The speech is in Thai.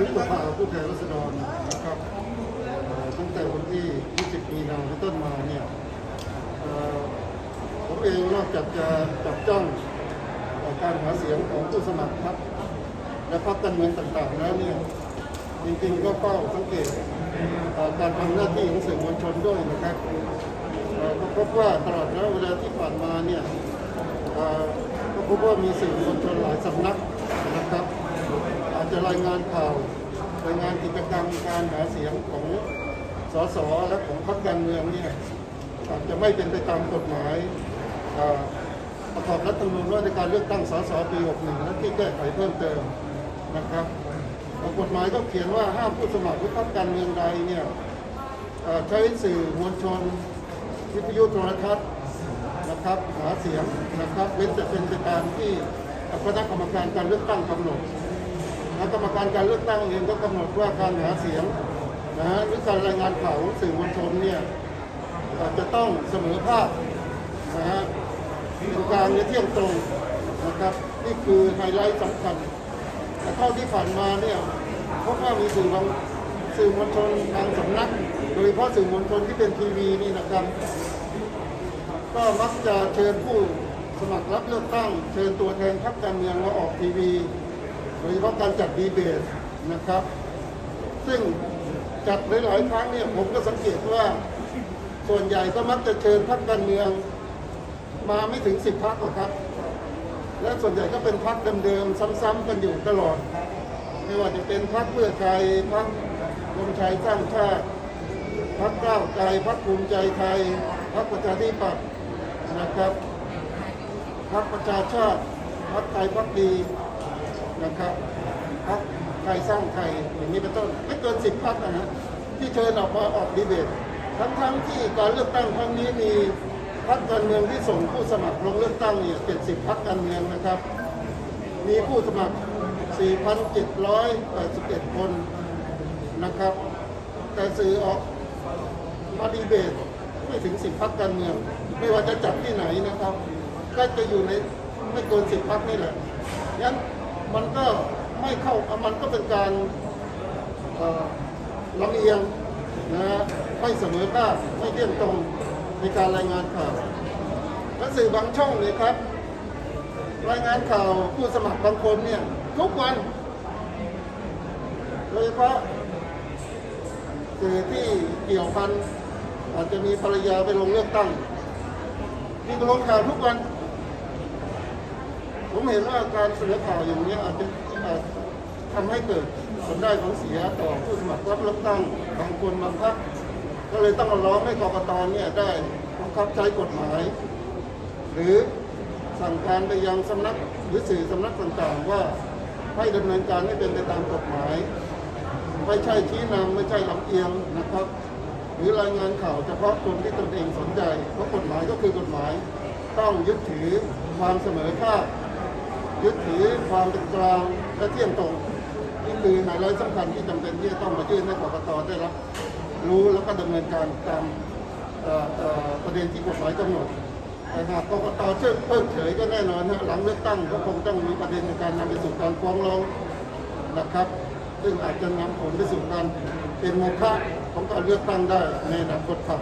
ยุบสภาผู้แทนราษฎรนะครับตั้งแต่วันที่ 20 มีนาเป็นต้นมาเนี่ยเอ่อผมเองนอกจากจะจับจ้องการหาเสียงของผู้สมัครพรรคและพรรคการเมืองต่างๆแล้วเนี่ยจริงๆก็เฝ้าสังเกตการทำหน้าที่ของสื่อมวลชนด้วยนะครับก็พบว่าตลอดระยะเวลาที่ผ่านมาเนี่ยก็พบว่ามีสื่อมวลชนหลายสำนักนะครับ จะรายงานข่าวรายงานกิจกรรมการหาเสียงของสสและของพรรคการเมืองเนี่ยอาจจะไม่เป็นไปตามกฎหมายประกอบรัฐธรรมนูญว่าในการเลือกตั้งสสปี 61 และที่แก้ไขเพิ่มเติมนะครับกฎหมายก็เขียนว่าห้ามผู้สมัครหรือพรรคการเมืองใดเนี่ยใช้สื่อมวลชน วิทยุโทรทัศน์นะครับหาเสียงนะครับเว้นแต่เป็นไปตามที่คณะกรรมการการเลือกตั้งกำหนด คณะกรรมการการเลือกตั้งเองก็กำหนดว่าการหาเสียงนะฮะหรือการรายงานข่าวของสื่อมวลชนเนี่ยจะต้องเสมอภาคนะฮะเป็นกลางและเที่ยงตรงนะครับนี่คือไฮไลท์สำคัญแต่เท่าที่ผ่านมาเนี่ยพบว่ามีสื่อบางสื่อมวลชนบางสำนัก โดยเฉพาะสื่อมวลชนที่เป็นทีวีนี่นะครับ ก็มักจะเชิญผู้สมัครรับเลือกตั้ง เชิญตัวแทนพรรคการเมืองมาออกทีวี โดยเฉพาะการจัดดีเบตนะครับ ซึ่งจัดหลายๆครั้งเนี่ยผมก็สังเกตว่าส่วนใหญ่ก็มักจะเชิญพรรคการเมือง มาไม่ถึงสิบพรรคหรอกครับ และส่วนใหญ่ก็เป็นพรรคเดิมๆซ้ำๆกันอยู่ตลอด ไม่ว่าจะเป็นพรรคเพื่อไทยพรรครวมไทยสร้างชาติพรรคก้าวไกลพรรคภูมิใจไทยพรรคประชาธิปัตย์นะครับพรรคประชาชาติพรรคไทยพรรคดี นะครับพรรคไทยสร้างไทยอย่างนี้เป็นต้นไม่เกินสิบพรรคนะฮะที่เชิญออกมาออกดีเบตทั้งๆที่การเลือกตั้งครั้งนี้มีพรรคการเมืองที่ส่งผู้สมัครลงเลือกตั้งเนี่ยเจ็ดสิบพรรคการเมืองนะครับ มีผู้สมัคร 4,781 คนนะครับ แต่สื่อออกมาดีเบตไม่ถึงสิบพักการเมือง ไม่ว่าจะจัดที่ไหนนะครับ ก็จะอยู่ในไม่เกินสิบพักนี่แหละงั้น มันก็ไม่เข้ามันก็เป็นการลำเอียงนะฮะไม่เสมอภาคไม่เที่ยงตรงในการรายงานข่าวและสื่อบางช่องเนี่ยครับ รายงานข่าวผู้สมัครบางคนเนี่ยทุกวันโดยเฉพาะสื่อที่เกี่ยวพันอาจจะมีภรรยาไปลงเลือกตั้งมีลงข่าวทุกวัน ผมเห็นว่าการเสนอข่าวอย่างนี้อาจจะอาจทำให้เกิดผลได้ผลเสียต่อผู้สมัครรับเลือกตั้งบางคนบางพรรคก็เลยต้องมาร้องให้กรกตเนี่ยได้บังคับใช้กฎหมาย หรือสั่งการไปยังสำนักหรือสื่อสำนักต่างๆว่าให้ดำเนินการให้เป็นไปตามกฎหมาย ไม่ใช่ชี้นำไม่ใช่ลำเอียงนะครับ หรือรายงานข่าวเฉพาะคนที่ตนเองสนใจ เพราะกฎหมายก็คือกฎหมาย ต้องยึดถือความเสมอภาค ยึดถือความเป็นกลางและเที่ยงตรงนี่คือไฮไลท์สำคัญที่จำเป็นที่จะต้องมายื่นให้กรกตได้รับ รู้แล้วก็ดำเนินการตามประเด็นที่กฎหมายกำหนดแต่หากกรกตเชื่อเพิกเฉยก็แน่นอนฮะหลังเลือกตั้งก็คงต้องมีประเด็นในการนำไปสู่การฟ้องร้องนะครับ ซึ่งอาจจะนำผลไปสู่การเป็นโมฆะของการเลือกตั้งได้ในอนาคตครับ